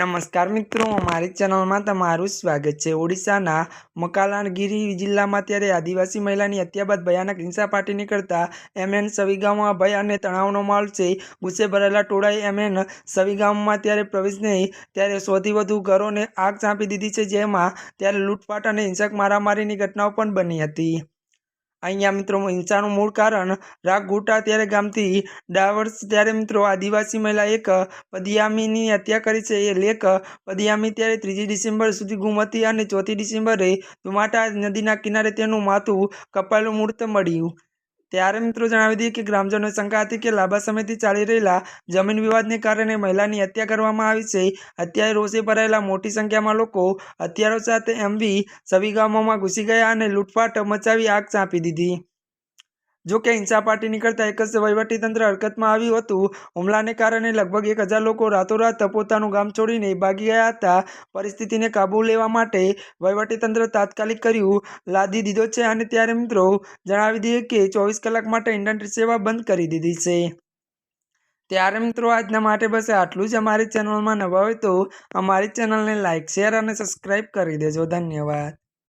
નમસ્કાર મિત્રો, અમારી ચેનલમાં તમારું સ્વાગત છે. ઓડિશાના મકાલાનગીરી જિલ્લામાં ત્યારે આદિવાસી મહિલાની હત્યા બાદ ભયાનક હિંસા ફાટી નીકળતા એમએન સવીગામમાં ભય અને તણાવનો માહોલ છે. ગુસ્સે ભરેલા ટોળાએ એમએન સવીગામમાં ત્યારે પ્રવેશ નહીં, ત્યારે સૌથી વધુ ઘરોને આગ ચાંપી દીધી છે. જેમાં ત્યારે લૂંટફાટ અને હિંસક મારામારીની ઘટનાઓ પણ બની હતી. અહીંયા મિત્રો હિંસાનું મૂળ કારણ રાગ રાગગુટા ત્યારે ગામથી ડાવર્સ. ત્યારે મિત્રો આદિવાસી મહિલા એક પદિયામીની હત્યા કરી છે. એ લેખ પદયામી ત્યારે ત્રીજી ડિસેમ્બર સુધી ગુમ હતી અને ચોથી ડિસેમ્બરે ધુમાટા નદીના કિનારે તેનું માથું કપાયેલું મૂર્ત મળ્યું. ત્યારે મિત્રો જણાવી દઈએ કે ગ્રામજનોએ શંકા હતી કે લાંબા સમયથી ચાલી રહેલા જમીન વિવાદને કારણે મહિલાની હત્યા કરવામાં આવી છે. હત્યાએ રોષે ભરાયેલા મોટી સંખ્યામાં લોકો હથિયારો સાથે એમવી સવી ગામોમાં ઘૂસી ગયા અને લૂંટફાટ મચાવી આગ ચાંપી દીધી. જો કે હિંસા પાર્ટી નીકળતા એક જ વહીવટીતંત્ર હરકતમાં આવ્યું હતું. હુમલાને કારણે લગભગ એક હજાર લોકો રાતોરાત પોતાનું ગામ છોડીને ભાગી ગયા હતા. પરિસ્થિતિને કાબૂ લેવા માટે વહીવટીતંત્ર તાત્કાલિક કર્યું. લાદી દીધો છે અને ત્યારે મિત્રો જણાવી દઈએ કે ચોવીસ કલાક માટે ઇન્ટરનેટ સેવા બંધ કરી દીધી છે. ત્યારે મિત્રો આજના માટે બસ આટલું જ. અમારી ચેનલમાં નવા હોય તો અમારી ચેનલને લાઇક શેર અને સબસ્ક્રાઈબ કરી દેજો. ધન્યવાદ.